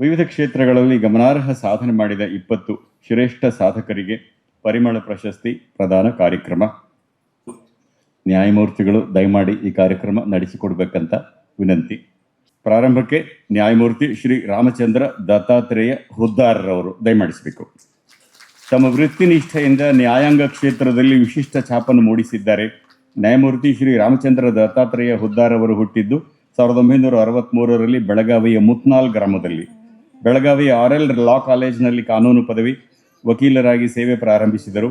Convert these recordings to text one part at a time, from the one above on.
ವಿವಿಧ ಕ್ಷೇತ್ರಗಳಲ್ಲಿ ಗಮನಾರ್ಹ ಸಾಧನೆ ಮಾಡಿದ ಇಪ್ಪತ್ತು ಶ್ರೇಷ್ಠ ಸಾಧಕರಿಗೆ ಪರಿಮಳ ಪ್ರಶಸ್ತಿ ಪ್ರದಾನ ಕಾರ್ಯಕ್ರಮ. ನ್ಯಾಯಮೂರ್ತಿಗಳು ದಯಮಾಡಿ ಈ ಕಾರ್ಯಕ್ರಮ ನಡೆಸಿಕೊಡ್ಬೇಕಂತ ವಿನಂತಿ. ಪ್ರಾರಂಭಕ್ಕೆ ನ್ಯಾಯಮೂರ್ತಿ ಶ್ರೀ ರಾಮಚಂದ್ರ ದತ್ತಾತ್ರೇಯ ಹುದ್ದಾರರವರು ದಯಮಾಡಿಸಬೇಕು. ತಮ್ಮ ವೃತ್ತಿನಿಷ್ಠೆಯಿಂದ ನ್ಯಾಯಾಂಗ ಕ್ಷೇತ್ರದಲ್ಲಿ ವಿಶಿಷ್ಟ ಛಾಪನ್ನು ಮೂಡಿಸಿದ್ದಾರೆ. ನ್ಯಾಯಮೂರ್ತಿ ಶ್ರೀ ರಾಮಚಂದ್ರ ದತ್ತಾತ್ರೇಯ ಹುದ್ದಾರವರು ಹುಟ್ಟಿದ್ದು ಸಾವಿರದ ಒಂಬೈನೂರ ಅರವತ್ತ್ಮೂರರಲ್ಲಿ ಬೆಳಗಾವಿಯ ಮುತ್ನಾಲ್ ಗ್ರಾಮದಲ್ಲಿ. ಬೆಳಗಾವಿಯ ಆರ್ ಎಲ್ ಲಾ ಕಾಲೇಜಿನಲ್ಲಿ ಕಾನೂನು ಪದವಿ ವಕೀಲರಾಗಿ ಸೇವೆ ಪ್ರಾರಂಭಿಸಿದರು.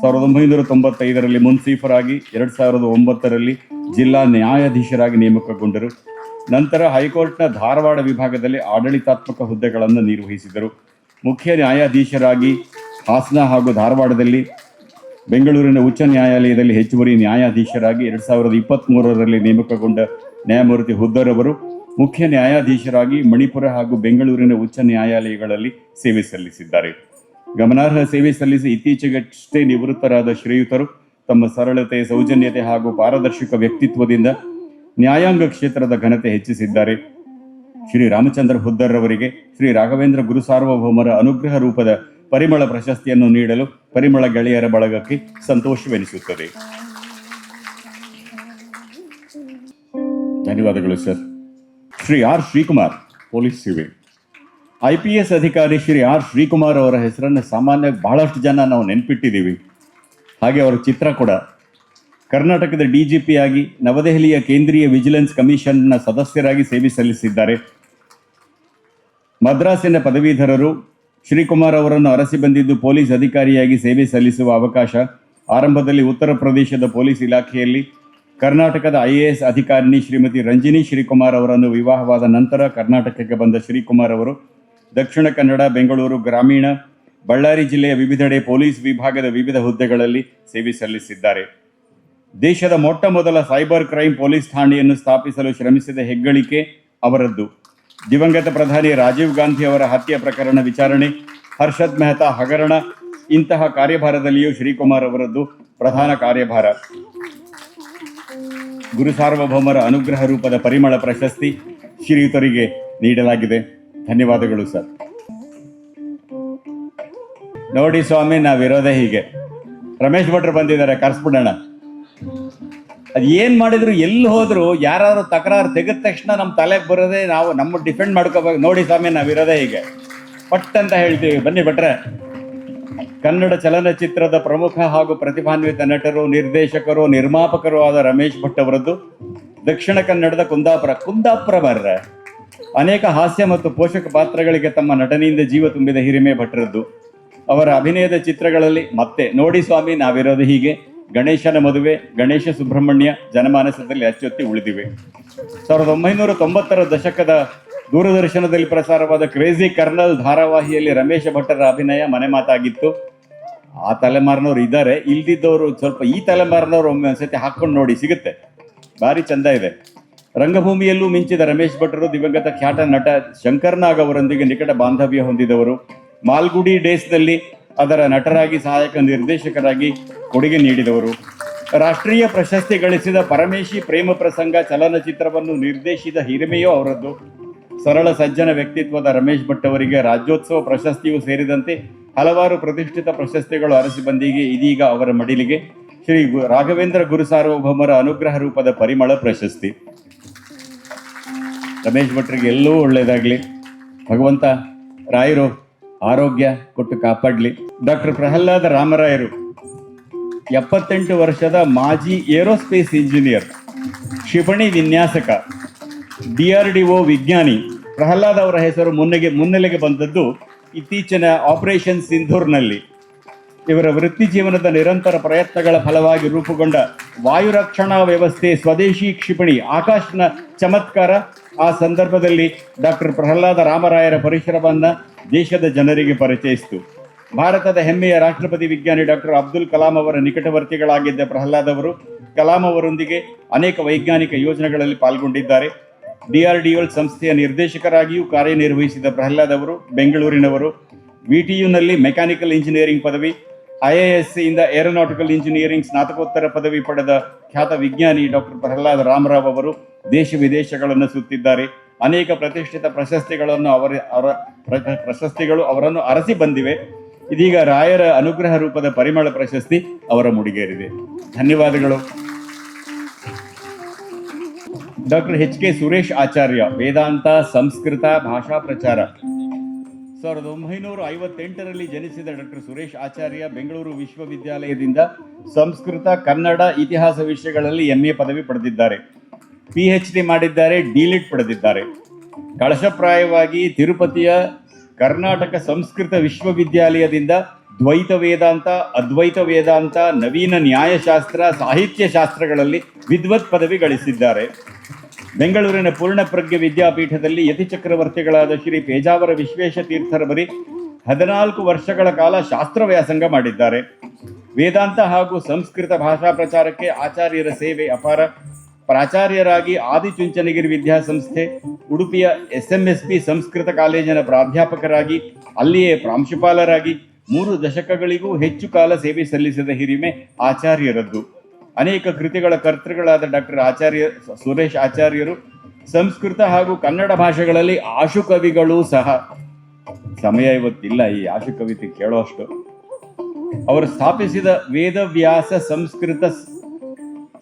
ಸಾವಿರದ ಒಂಬೈನೂರ ತೊಂಬತ್ತೈದರಲ್ಲಿ ಮುನ್ಸೀಫರಾಗಿ ಎರಡು ಸಾವಿರದ ಒಂಬತ್ತರಲ್ಲಿ ಜಿಲ್ಲಾ ನ್ಯಾಯಾಧೀಶರಾಗಿ ನೇಮಕಗೊಂಡರು. ನಂತರ ಹೈಕೋರ್ಟ್ನ ಧಾರವಾಡ ವಿಭಾಗದಲ್ಲಿ ಆಡಳಿತಾತ್ಮಕ ಹುದ್ದೆಗಳನ್ನು ನಿರ್ವಹಿಸಿದರು. ಮುಖ್ಯ ನ್ಯಾಯಾಧೀಶರಾಗಿ ಹಾಸನ ಹಾಗೂ ಧಾರವಾಡದಲ್ಲಿ, ಬೆಂಗಳೂರಿನ ಉಚ್ಚ ನ್ಯಾಯಾಲಯದಲ್ಲಿ ಹೆಚ್ಚುವರಿ ನ್ಯಾಯಾಧೀಶರಾಗಿ ಎರಡು ಸಾವಿರದ ಇಪ್ಪತ್ತ್ಮೂರರಲ್ಲಿ ನೇಮಕಗೊಂಡ ನ್ಯಾಯಮೂರ್ತಿ ಹುದ್ದರ್ ಅವರು ಮುಖ್ಯ ನ್ಯಾಯಾಧೀಶರಾಗಿ ಮಣಿಪುರ ಹಾಗೂ ಬೆಂಗಳೂರಿನ ಉಚ್ಚ ನ್ಯಾಯಾಲಯಗಳಲ್ಲಿ ಸೇವೆ ಸಲ್ಲಿಸಿದ್ದಾರೆ. ಗಮನಾರ್ಹ ಸೇವೆ ಸಲ್ಲಿಸಿ ಇತ್ತೀಚೆಗಷ್ಟೇ ನಿವೃತ್ತರಾದ ಶ್ರೀಯುತರು ತಮ್ಮ ಸರಳತೆ, ಸೌಜನ್ಯತೆ ಹಾಗೂ ಪಾರದರ್ಶಕ ವ್ಯಕ್ತಿತ್ವದಿಂದ ನ್ಯಾಯಾಂಗ ಕ್ಷೇತ್ರದ ಘನತೆ ಹೆಚ್ಚಿಸಿದ್ದಾರೆ. ಶ್ರೀ ರಾಮಚಂದ್ರ ಹುದ್ದರ್ ಅವರಿಗೆ ಶ್ರೀ ರಾಘವೇಂದ್ರ ಗುರು ಸಾರ್ವಭೌಮರ ಅನುಗ್ರಹ ರೂಪದ ಪರಿಮಳ ಪ್ರಶಸ್ತಿಯನ್ನು ನೀಡಲು ಪರಿಮಳ ಗೆಳೆಯರ ಬಳಗಕ್ಕೆ ಸಂತೋಷವೆನಿಸುತ್ತದೆ. ಧನ್ಯವಾದಗಳು sir. Shri R Srikumar, police ಸೇವೆ ಐ ಪಿ ಎಸ್ ಅಧಿಕಾರಿ ಶ್ರೀ ಆರ್ ಶ್ರೀಕುಮಾರ್ ಅವರ ಹೆಸರನ್ನು ಸಾಮಾನ್ಯ ಬಹಳಷ್ಟು ಜನ ನಾವು ನೆನಪಿಟ್ಟಿದ್ದೀವಿ. ಹಾಗೆ ಅವರ ಚಿತ್ರ ಕೂಡ. ಕರ್ನಾಟಕದ ಡಿ ಜಿ ಪಿ ಆಗಿ ನವದೆಹಲಿಯ ಕೇಂದ್ರೀಯ ವಿಜಿಲೆನ್ಸ್ ಕಮಿಷನ್ನ ಸದಸ್ಯರಾಗಿ ಸೇವೆ ಸಲ್ಲಿಸಿದ್ದಾರೆ. ಮದ್ರಾಸಿನ ಪದವೀಧರರು ಶ್ರೀಕುಮಾರ್ ಅವರನ್ನು ಅರಸಿ ಬಂದಿದ್ದು ಪೊಲೀಸ್ ಅಧಿಕಾರಿಯಾಗಿ ಸೇವೆ ಸಲ್ಲಿಸುವ ಅವಕಾಶ ಆರಂಭದಲ್ಲಿ ಉತ್ತರ ಪ್ರದೇಶದ ಪೊಲೀಸ್ ಇಲಾಖೆಯಲ್ಲಿ ಕರ್ನಾಟಕದ ಐ ಎ ಎಸ್ ಅಧಿಕಾರಿಣಿ ಶ್ರೀಮತಿ ರಂಜಿನಿ ಶ್ರೀಕುಮಾರ್ ಅವರನ್ನು ವಿವಾಹವಾದ ನಂತರ ಕರ್ನಾಟಕಕ್ಕೆ ಬಂದ ಶ್ರೀಕುಮಾರ್ ಅವರು ದಕ್ಷಿಣ ಕನ್ನಡ, ಬೆಂಗಳೂರು ಗ್ರಾಮೀಣ, ಬಳ್ಳಾರಿ ಜಿಲ್ಲೆಯ ವಿವಿಧೆಡೆ ಪೊಲೀಸ್ ವಿಭಾಗದ ವಿವಿಧ ಹುದ್ದೆಗಳಲ್ಲಿ ಸೇವೆ ಸಲ್ಲಿಸಿದ್ದಾರೆ. ದೇಶದ ಮೊಟ್ಟ ಮೊದಲ ಸೈಬರ್ ಕ್ರೈಮ್ ಪೊಲೀಸ್ ಠಾಣೆಯನ್ನು ಸ್ಥಾಪಿಸಲು ಶ್ರಮಿಸಿದ ಹೆಗ್ಗಳಿಕೆ ಅವರದ್ದು. ದಿವಂಗತ ಪ್ರಧಾನಿ ರಾಜೀವ್ ಗಾಂಧಿ ಅವರ ಹತ್ಯೆ ಪ್ರಕರಣ ವಿಚಾರಣೆ, ಹರ್ಷದ್ ಮೆಹ್ತಾ ಹಗರಣ, ಇಂತಹ ಕಾರ್ಯಭಾರದಲ್ಲಿಯೂ ಶ್ರೀಕುಮಾರ್ ಅವರದ್ದು ಪ್ರಧಾನ ಕಾರ್ಯಭಾರ. ಗುರು ಸಾರ್ವಭೌಮರ ಅನುಗ್ರಹ ರೂಪದ ಪರಿಮಳ ಪ್ರಶಸ್ತಿ ಶ್ರೀಯುತರಿಗೆ ನೀಡಲಾಗಿದೆ. ಧನ್ಯವಾದಗಳು ಸರ್ ನೋಡಿ, ಸ್ವಾಮಿ ನಾವಿರೋದೇ ಹೀಗೆ. ರಮೇಶ್ ಭಟ್ರು ಬಂದಿದ್ದಾರೆ, ಕರ್ಸ್ಬಿಡೋಣ. ಅದು ಏನ್ ಮಾಡಿದ್ರು, ಎಲ್ಲಿ ಹೋದ್ರು ಯಾರಾದ್ರೂ ತಕರಾರು ತೆಗೆದ ತಕ್ಷಣ ನಮ್ಮ ತಲೆಗೆ ಬರೋದೇ ನಾವು ನಮ್ಮ ಡಿಫೆಂಡ್ ಮಾಡ್ಕೋಬೇಕು. ನೋಡಿ, ಸ್ವಾಮಿ ನಾವಿರೋದೇ ಹೀಗೆ. ಪಟ್ ಅಂತ ಹೇಳ್ತೀವಿ. ಬನ್ನಿ ಭಟ್ರೆ. ಕನ್ನಡ ಚಲನಚಿತ್ರದ ಪ್ರಮುಖ ಹಾಗೂ ಪ್ರತಿಭಾನ್ವಿತ ನಟರು, ನಿರ್ದೇಶಕರು, ನಿರ್ಮಾಪಕರು ಆದ ರಮೇಶ್ ಭಟ್ ಅವರದ್ದು ದಕ್ಷಿಣ ಕನ್ನಡದ ಕುಂದಾಪುರ. ಕುಂದಾಪುರ ಬರ್ರೆ ಅನೇಕ ಹಾಸ್ಯ ಮತ್ತು ಪೋಷಕ ಪಾತ್ರಗಳಿಗೆ ತಮ್ಮ ನಟನೆಯಿಂದ ಜೀವ ತುಂಬಿದ ಹಿರಿಮೆ ಭಟ್ರದ್ದು ಅವರ ಅಭಿನಯದ ಚಿತ್ರಗಳಲ್ಲಿ ಮತ್ತೆ ನೋಡಿ ಸ್ವಾಮಿ, ನಾವಿರೋದು ಹೀಗೆ. ಗಣೇಶನ ಮದುವೆ, ಗಣೇಶ ಸುಬ್ರಹ್ಮಣ್ಯ, ಜನಮಾನಸದಲ್ಲಿ ಅಚ್ಚೊತ್ತಿ ಉಳಿದಿವೆ. ಸಾವಿರದ ಒಂಬೈನೂರ ತೊಂಬತ್ತರ ದಶಕದ ದೂರದರ್ಶನದಲ್ಲಿ ಪ್ರಸಾರವಾದ ಕ್ರೇಜಿ ಕರ್ನಲ್ ಧಾರಾವಾಹಿಯಲ್ಲಿ ರಮೇಶ ಭಟ್ಟರ ಅಭಿನಯ ಮನೆ ಮಾತಾಗಿತ್ತು. ಆ ತಲೆಮಾರಿನವ್ರು ಇದ್ದಾರೆ. ಇಲ್ದಿದ್ದವರು ಸ್ವಲ್ಪ ಈ ತಲೆಮಾರಿನವರು ಒಮ್ಮೆ ಒಂದ್ಸತಿ ಹಾಕೊಂಡು ನೋಡಿ, ಸಿಗುತ್ತೆ. ಭಾರಿ ಚಂದ ಇದೆ. ರಂಗಭೂಮಿಯಲ್ಲೂ ಮಿಂಚಿದ ರಮೇಶ್ ಭಟ್ಟರು ದಿವಂಗತ ಖ್ಯಾತ ನಟ ಶಂಕರ್ನಾಗ್ ಅವರೊಂದಿಗೆ ನಿಕಟ ಬಾಂಧವ್ಯ ಹೊಂದಿದವರು. ಮಾಲ್ಗುಡಿ ಡೇಸ್ನಲ್ಲಿ ಅದರ ನಟರಾಗಿ, ಸಹಾಯಕ ನಿರ್ದೇಶಕರಾಗಿ ಕೊಡುಗೆ ನೀಡಿದವರು. ರಾಷ್ಟ್ರೀಯ ಪ್ರಶಸ್ತಿ ಗಳಿಸಿದ ಪರಮೇಶಿ ಪ್ರೇಮ ಪ್ರಸಂಗ ಚಲನಚಿತ್ರವನ್ನು ನಿರ್ದೇಶಿಸಿದ ಹಿರಿಮೆಯೂ ಅವರದ್ದು. ಸರಳ ಸಜ್ಜನ ವ್ಯಕ್ತಿತ್ವದ ರಮೇಶ್ ಭಟ್ ಅವರಿಗೆ ರಾಜ್ಯೋತ್ಸವ ಪ್ರಶಸ್ತಿಯೂ ಸೇರಿದಂತೆ ಹಲವಾರು ಪ್ರತಿಷ್ಠಿತ ಪ್ರಶಸ್ತಿಗಳು ಅರಸಿ ಬಂದಿಗೆ ಇದೀಗ ಅವರ ಮಡಿಲಿಗೆ. ಶ್ರೀ ರಾಘವೇಂದ್ರ ಗುರು ಸಾರ್ವಭೌಮರ ಅನುಗ್ರಹ ರೂಪದ ಪರಿಮಳ ಪ್ರಶಸ್ತಿ. ರಮೇಶ್ ಭಟ್ರಿಗೆ ಎಲ್ಲವೂ ಒಳ್ಳೆಯದಾಗಲಿ ಭಗವಂತ ರಾಯರು ಆರೋಗ್ಯ ಕೊಟ್ಟು ಕಾಪಾಡಲಿ. ಡಾಕ್ಟರ್ ಪ್ರಹ್ಲಾದ ರಾಮರಾಯರು, ಎಪ್ಪತ್ತೆಂಟು ವರ್ಷದ ಮಾಜಿ ಏರೋಸ್ಪೇಸ್ ಇಂಜಿನಿಯರ್, ಕ್ಷಿಪಣಿ ವಿನ್ಯಾಸಕ. ಡಿ ಡಿ ಒ ವಿಜ್ಞಾನಿ ಪ್ರಹ್ಲಾದ್ ಅವರ ಹೆಸರು ಮುನ್ನೆಗೆ ಮುನ್ನೆಲೆಗೆ ಬಂದದ್ದು ಇತ್ತೀಚಿನ ಆಪರೇಷನ್ ಸಿಂಧೂರ್ನಲ್ಲಿ. ಇವರ ವೃತ್ತಿ ಜೀವನದ ನಿರಂತರ ಪ್ರಯತ್ನಗಳ ಫಲವಾಗಿ ರೂಪುಗೊಂಡ ವಾಯು ರಕ್ಷಣಾ ವ್ಯವಸ್ಥೆ ಸ್ವದೇಶಿ ಕ್ಷಿಪಣಿ ಆಕಾಶ್ನ ಚಮತ್ಕಾರ. ಆ ಸಂದರ್ಭದಲ್ಲಿ ಡಾಕ್ಟರ್ ಪ್ರಹ್ಲಾದ ರಾಮರಾಯರ ಪರಿಶ್ರಮವನ್ನು ದೇಶದ ಜನರಿಗೆ ಪರಿಚಯಿಸಿತು. ಭಾರತದ ಹೆಮ್ಮೆಯ ರಾಷ್ಟ್ರಪತಿ ವಿಜ್ಞಾನಿ ಡಾಕ್ಟರ್ ಅಬ್ದುಲ್ ಕಲಾಂ ಅವರ ನಿಕಟವರ್ತಿಗಳಾಗಿದ್ದ ಪ್ರಹ್ಲಾದ್ ಅವರು ಕಲಾಂ ಅವರೊಂದಿಗೆ ಅನೇಕ ವೈಜ್ಞಾನಿಕ ಯೋಜನೆಗಳಲ್ಲಿ ಪಾಲ್ಗೊಂಡಿದ್ದಾರೆ. ಡಿಆರ್ಡಿಒಲ್ ಸಂಸ್ಥೆಯ ನಿರ್ದೇಶಕರಾಗಿಯೂ ಕಾರ್ಯನಿರ್ವಹಿಸಿದ ಪ್ರಹ್ಲಾದ್ ಅವರು ಬೆಂಗಳೂರಿನವರು ವಿಟಿಯುನಲ್ಲಿ ಮೆಕ್ಯಾನಿಕಲ್ ಇಂಜಿನಿಯರಿಂಗ್ ಪದವಿ ಐಐಎಸ್ಸಿಯಿಂದ ಏರೋನಾಟಿಕಲ್ ಇಂಜಿನಿಯರಿಂಗ್ ಸ್ನಾತಕೋತ್ತರ ಪದವಿ ಪಡೆದ ಖ್ಯಾತ ವಿಜ್ಞಾನಿ ಡಾಕ್ಟರ್ ಪ್ರಹ್ಲಾದ್ ರಾಮರಾವ್ ಅವರು ದೇಶ ವಿದೇಶಗಳನ್ನು ಸುತ್ತಿದ್ದಾರೆ. ಅನೇಕ ಪ್ರತಿಷ್ಠಿತ ಪ್ರಶಸ್ತಿಗಳನ್ನು ಅವರ ಅವರ ಪ್ರಶಸ್ತಿಗಳು ಅವರನ್ನು ಅರಸಿ ಬಂದಿವೆ. ಇದೀಗ ರಾಯರ ಅನುಗ್ರಹ ರೂಪದ ಪರಿಮಳ ಪ್ರಶಸ್ತಿ ಅವರ ಮುಡಿಗೇರಿದೆ. ಧನ್ಯವಾದಗಳು. ಡಾಕ್ಟರ್ ಎಚ್ ಕೆ ಸುರೇಶ್ ಆಚಾರ್ಯ, ವೇದಾಂತ, ಸಂಸ್ಕೃತ, ಭಾಷಾ ಪ್ರಚಾರ. ಸಾವಿರದ ಒಂಬೈನೂರ ಐವತ್ತೆಂಟರಲ್ಲಿ ಜನಿಸಿದ ಡಾಕ್ಟರ್ ಸುರೇಶ್ ಆಚಾರ್ಯ ಬೆಂಗಳೂರು ವಿಶ್ವವಿದ್ಯಾಲಯದಿಂದ ಸಂಸ್ಕೃತ, ಕನ್ನಡ ಇತಿಹಾಸ ವಿಷಯಗಳಲ್ಲಿ ಎಂಎ ಪದವಿ ಪಡೆದಿದ್ದಾರೆ. ಪಿ ಎಚ್ ಡಿ ಮಾಡಿದ್ದಾರೆ ಡಿಲಿಟ್ ಪಡೆದಿದ್ದಾರೆ. ಕಳಶಪ್ರಾಯವಾಗಿ ತಿರುಪತಿಯ ಕರ್ನಾಟಕ ಸಂಸ್ಕೃತ ವಿಶ್ವವಿದ್ಯಾಲಯದಿಂದ ದ್ವೈತ ವೇದಾಂತ, ಅದ್ವೈತ ವೇದಾಂತ, ನವೀನ ನ್ಯಾಯಶಾಸ್ತ್ರ, ಸಾಹಿತ್ಯ ಶಾಸ್ತ್ರಗಳಲ್ಲಿ ವಿದ್ವತ್ ಪದವಿ ಗಳಿಸಿದ್ದಾರೆ. ಬೆಂಗಳೂರಿನ ಪೂರ್ಣಪ್ರಜ್ಞ ವಿದ್ಯಾಪೀಠದಲ್ಲಿ ಯತಿ ಚಕ್ರವರ್ತಿಗಳಾದ ಶ್ರೀ ಪೇಜಾವರ ವಿಶ್ವೇಶ ತೀರ್ಥರ ಬಳಿ ಹದಿನಾಲ್ಕು ವರ್ಷಗಳ ಕಾಲ ಶಾಸ್ತ್ರ ವ್ಯಾಸಂಗ ಮಾಡಿದ್ದಾರೆ. ವೇದಾಂತ ಹಾಗೂ ಸಂಸ್ಕೃತ ಭಾಷಾ ಪ್ರಚಾರಕ್ಕೆ ಆಚಾರ್ಯರ ಸೇವೆ ಅಪಾರ. ಪ್ರಾಚಾರ್ಯರಾಗಿ ಆದಿಚುಂಚನಗಿರಿ ವಿದ್ಯಾಸಂಸ್ಥೆ, ಉಡುಪಿಯ S M S P Sanskrit ಕಾಲೇಜಿನ ಪ್ರಾಧ್ಯಾಪಕರಾಗಿ, ಅಲ್ಲಿಯೇ ಪ್ರಾಂಶುಪಾಲರಾಗಿ ಮೂರು ದಶಕಗಳಿಗೂ ಹೆಚ್ಚು ಕಾಲ ಸೇವೆ ಸಲ್ಲಿಸಿದ ಹಿರಿಮೆ ಆಚಾರ್ಯರದ್ದು. ಅನೇಕ ಕೃತಿಗಳ ಕರ್ತೃಗಳಾದ ಡಾಕ್ಟರ್ ಆಚಾರ್ಯ ಸುರೇಶ್ ಆಚಾರ್ಯರು ಸಂಸ್ಕೃತ ಹಾಗೂ ಕನ್ನಡ ಭಾಷೆಗಳಲ್ಲಿ ಆಶು ಕವಿಗಳು ಸಹ. ಸಮಯ ಇವತ್ತಿಲ್ಲ, ಈ ಆಶು ಕವಿತೆ ಕೇಳೋಷ್ಟು. ಅವರು ಸ್ಥಾಪಿಸಿದ ವೇದವ್ಯಾಸ ಸಂಸ್ಕೃತ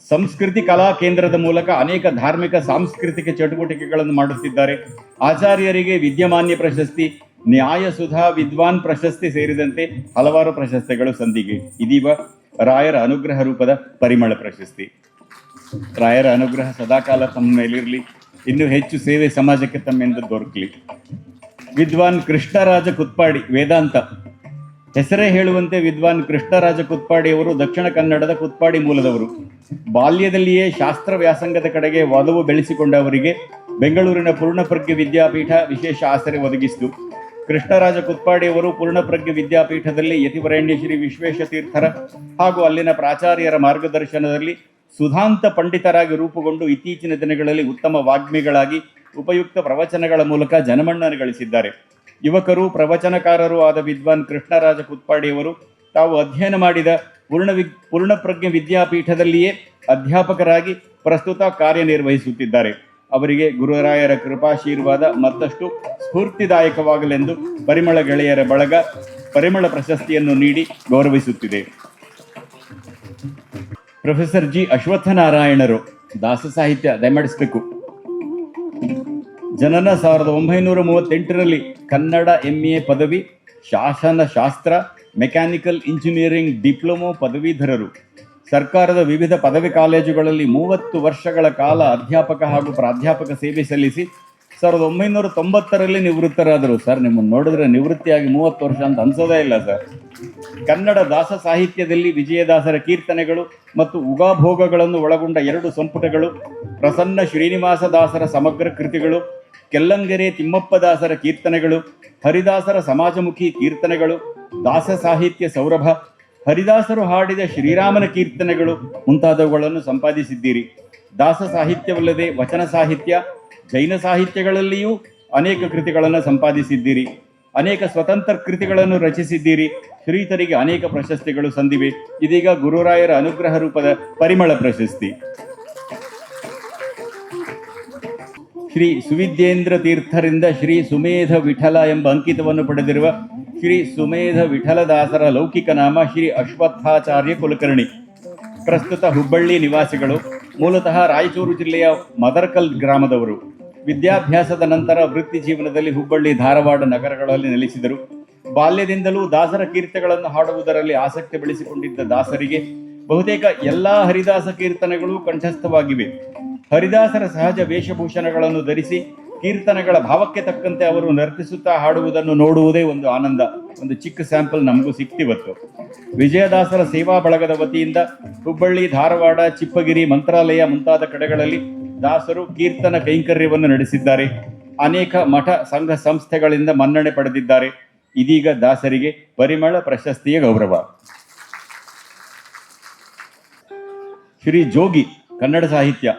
ಸಂಸ್ಕೃತಿ ಕಲಾ ಕೇಂದ್ರದ ಮೂಲಕ ಅನೇಕ ಧಾರ್ಮಿಕ, ಸಾಂಸ್ಕೃತಿಕ ಚಟುವಟಿಕೆಗಳನ್ನು ಮಾಡುತ್ತಿದ್ದಾರೆ. ಆಚಾರ್ಯರಿಗೆ ವಿದ್ಯಮಾನ್ಯ ಪ್ರಶಸ್ತಿ ನ್ಯಾಯ ಸುಧಾ ವಿದ್ವಾನ್ ಪ್ರಶಸ್ತಿ ಸೇರಿದಂತೆ ಹಲವಾರು ಪ್ರಶಸ್ತಿಗಳು ಸಂದಿಗೆ. ಇದೀಗ ರಾಯರ ಅನುಗ್ರಹ ರೂಪದ ಪರಿಮಳ ಪ್ರಶಸ್ತಿ. ರಾಯರ ಅನುಗ್ರಹ ಸದಾಕಾಲ ತಮ್ಮ ಮೇಲಿರಲಿ. ಇನ್ನೂ ಹೆಚ್ಚು ಸೇವೆ ಸಮಾಜಕ್ಕೆ ತಮ್ಮಿಂದ ದೊರಕಲಿ. ವಿದ್ವಾನ್ ಕೃಷ್ಣರಾಜ ಕುತ್ಪಾಡಿ, ವೇದಾಂತ. ಹೆಸರೇ ಹೇಳುವಂತೆ ವಿದ್ವಾನ್ ಕೃಷ್ಣರಾಜ ಕುತ್ಪಾಡಿಯವರು ದಕ್ಷಿಣ ಕನ್ನಡದ ಕುತ್ಪಾಡಿ ಮೂಲದವರು. ಬಾಲ್ಯದಲ್ಲಿಯೇ ಶಾಸ್ತ್ರ ವ್ಯಾಸಂಗದ ಕಡೆಗೆ ಒಲವು ಬೆಳೆಸಿಕೊಂಡ ಅವರಿಗೆ ಬೆಂಗಳೂರಿನ ಪೂರ್ಣಪ್ರಜ್ಞೆ ವಿದ್ಯಾಪೀಠ ವಿಶೇಷ ಆಸರೆ ಒದಗಿಸಿತು. ಕೃಷ್ಣರಾಜ ಕುತ್ಪಾಡಿಯವರು ಪೂರ್ಣಪ್ರಜ್ಞ ವಿದ್ಯಾಪೀಠದಲ್ಲಿ ಯತಿವರೇಣ್ಯ ಶ್ರೀ ವಿಶ್ವೇಶ ತೀರ್ಥರ ಹಾಗೂ ಅಲ್ಲಿನ ಪ್ರಾಚಾರ್ಯರ ಮಾರ್ಗದರ್ಶನದಲ್ಲಿ ಸುಧಾಂತ ಪಂಡಿತರಾಗಿ ರೂಪುಗೊಂಡು ಇತ್ತೀಚಿನ ದಿನಗಳಲ್ಲಿ ಉತ್ತಮ ವಾಗ್ಮಿಗಳಾಗಿ ಉಪಯುಕ್ತ ಪ್ರವಚನಗಳ ಮೂಲಕ ಜನಮನ್ನಣೆ ಗಳಿಸಿದ್ದಾರೆ. ಯುವಕರು, ಪ್ರವಚನಕಾರರು ಆದ ವಿದ್ವಾನ್ ಕೃಷ್ಣರಾಜ ಕುತ್ಪಾಡಿಯವರು ತಾವು ಅಧ್ಯಯನ ಮಾಡಿದ ಪೂರ್ಣ ವಿ ಪೂರ್ಣಪ್ರಜ್ಞ ವಿದ್ಯಾಪೀಠದಲ್ಲಿಯೇ ಅಧ್ಯಾಪಕರಾಗಿ ಪ್ರಸ್ತುತ ಕಾರ್ಯನಿರ್ವಹಿಸುತ್ತಿದ್ದಾರೆ. ಅವರಿಗೆ ಗುರುರಾಯರ ಕೃಪಾಶೀರ್ವಾದ ಮತ್ತಷ್ಟು ಸ್ಫೂರ್ತಿದಾಯಕವಾಗಲೆಂದು ಪರಿಮಳ ಗೆಳೆಯರ ಬಳಗ ಪರಿಮಳ ಪ್ರಶಸ್ತಿಯನ್ನು ನೀಡಿ ಗೌರವಿಸುತ್ತಿದೆ. Professor G. ಅಶ್ವತ್ಥನಾರಾಯಣರು ದಾಸ ಸಾಹಿತ್ಯ ದಯಮಾಡಿಸಬೇಕು. ಜನನ ಸಾವಿರದ ಒಂಬೈನೂರ ಮೂವತ್ತೆಂಟರಲ್ಲಿ ಕನ್ನಡ ಎಂ ಎ ಪದವಿ ಶಾಸನ ಶಾಸ್ತ್ರ ಮೆಕ್ಯಾನಿಕಲ್ ಇಂಜಿನಿಯರಿಂಗ್ ಡಿಪ್ಲೊಮೊ ಪದವೀಧರರು. ಸರ್ಕಾರದ ವಿವಿಧ ಪದವಿ ಕಾಲೇಜುಗಳಲ್ಲಿ ಮೂವತ್ತು ವರ್ಷಗಳ ಕಾಲ ಅಧ್ಯಾಪಕ ಹಾಗೂ ಪ್ರಾಧ್ಯಾಪಕ ಸೇವೆ ಸಲ್ಲಿಸಿ ಸಾವಿರದ ಒಂಬೈನೂರ ತೊಂಬತ್ತರಲ್ಲಿ ನಿವೃತ್ತರಾದರು. ಸರ್, ನಿಮ್ಮನ್ನು ನೋಡಿದ್ರೆ ನಿವೃತ್ತಿಯಾಗಿ ಮೂವತ್ತು ವರ್ಷ ಅಂತ ಅನ್ಸೋದೇ ಇಲ್ಲ, ಸರ್. ಕನ್ನಡ ದಾಸ ಸಾಹಿತ್ಯದಲ್ಲಿ ವಿಜಯದಾಸರ ಕೀರ್ತನೆಗಳು ಮತ್ತು ಉಗಾಭೋಗಗಳನ್ನು ಒಳಗೊಂಡ ಎರಡು ಸಂಪುಟಗಳು, ಪ್ರಸನ್ನ ಶ್ರೀನಿವಾಸ ದಾಸರ ಸಮಗ್ರ ಕೃತಿಗಳು, ಕೆಲ್ಲಂಗೆರೆ ತಿಮ್ಮಪ್ಪದಾಸರ ಕೀರ್ತನೆಗಳು, ಹರಿದಾಸರ ಸಮಾಜಮುಖಿ ಕೀರ್ತನೆಗಳು, ದಾಸ ಸಾಹಿತ್ಯ ಸೌರಭ ಹರಿದಾಸರು ಹಾಡಿದ ಶ್ರೀರಾಮನ ಕೀರ್ತನೆಗಳು ಮುಂತಾದವುಗಳನ್ನು ಸಂಪಾದಿಸಿದ್ದೀರಿ. ದಾಸ ಸಾಹಿತ್ಯವಲ್ಲದೆ ವಚನ ಸಾಹಿತ್ಯ, ಜೈನ ಸಾಹಿತ್ಯಗಳಲ್ಲಿಯೂ ಅನೇಕ ಕೃತಿಗಳನ್ನು ಸಂಪಾದಿಸಿದ್ದೀರಿ. ಅನೇಕ ಸ್ವತಂತ್ರ ಕೃತಿಗಳನ್ನು ರಚಿಸಿದ್ದೀರಿ. ಶ್ರೀತರಿಗೆ ಅನೇಕ ಪ್ರಶಸ್ತಿಗಳು ಸಂದಿವೆ. ಇದೀಗ ಗುರುರಾಯರ ಅನುಗ್ರಹ ರೂಪದ ಪರಿಮಳ ಪ್ರಶಸ್ತಿ. ಶ್ರೀ ಸುವಿದ್ಯೇಂದ್ರ ತೀರ್ಥರಿಂದ ಶ್ರೀ ಸುಮೇಧ ವಿಠಲ ಎಂಬ ಅಂಕಿತವನ್ನು ಪಡೆದಿರುವ ಶ್ರೀ ಸುಮೇಧ ವಿಠಲದಾಸರ ಲೌಕಿಕ ನಾಮ ಶ್ರೀ ಅಶ್ವತ್ಥಾಚಾರ್ಯ ಕುಲಕರ್ಣಿ. ಪ್ರಸ್ತುತ ಹುಬ್ಬಳ್ಳಿ ನಿವಾಸಿಗಳು, ಮೂಲತಃ ರಾಯಚೂರು ಜಿಲ್ಲೆಯ ಮದರ್ಕಲ್ ಗ್ರಾಮದವರು. ವಿದ್ಯಾಭ್ಯಾಸದ ನಂತರ ವೃತ್ತಿ ಜೀವನದಲ್ಲಿ ಹುಬ್ಬಳ್ಳಿ ಧಾರವಾಡ ನಗರಗಳಲ್ಲಿ ನೆಲೆಸಿದರು. ಬಾಲ್ಯದಿಂದಲೂ ದಾಸರ ಕೀರ್ತನೆಗಳನ್ನು ಹಾಡುವುದರಲ್ಲಿ ಆಸಕ್ತಿ ಬೆಳೆಸಿಕೊಂಡಿದ್ದ ದಾಸರಿಗೆ ಬಹುತೇಕ ಎಲ್ಲಾ ಹರಿದಾಸ ಕೀರ್ತನೆಗಳು ಕಂಠಸ್ಥವಾಗಿವೆ. ಹರಿದಾಸರ ಸಹಜ ವೇಷಭೂಷಣಗಳನ್ನು ಧರಿಸಿ ಕೀರ್ತನೆಗಳ ಭಾವಕ್ಕೆ ತಕ್ಕಂತೆ ಅವರು ನರ್ತಿಸುತ್ತಾ ಹಾಡುವುದನ್ನು ನೋಡುವುದೇ ಒಂದು ಆನಂದ, ಒಂದು ಚಿಕ್ಕ ಸ್ಯಾಂಪಲ್ ನಮಗೂ ಸಿಕ್ತಿವತ್ತು ವಿಜಯದಾಸರ ಸೇವಾ ಬಳಗದ ವತಿಯಿಂದ ಹುಬ್ಬಳ್ಳಿ, ಧಾರವಾಡ, ಚಿಪ್ಪಗಿರಿ ಮಂತ್ರಾಲಯ ಮುಂತಾದ ಕಡೆಗಳಲ್ಲಿ ದಾಸರು ಕೀರ್ತನ ಕೈಂಕರ್ಯವನ್ನು ನಡೆಸಿದ್ದಾರೆ. ಅನೇಕ ಮಠ ಸಂಘ ಸಂಸ್ಥೆಗಳಿಂದ ಮನ್ನಣೆ ಪಡೆದಿದ್ದಾರೆ. ಇದೀಗ ದಾಸರಿಗೆ ಪರಿಮಳ ಪ್ರಶಸ್ತಿಯ ಗೌರವ. ಶ್ರೀ ಜೋಗಿ ಕನ್ನಡ ಸಾಹಿತ್ಯ.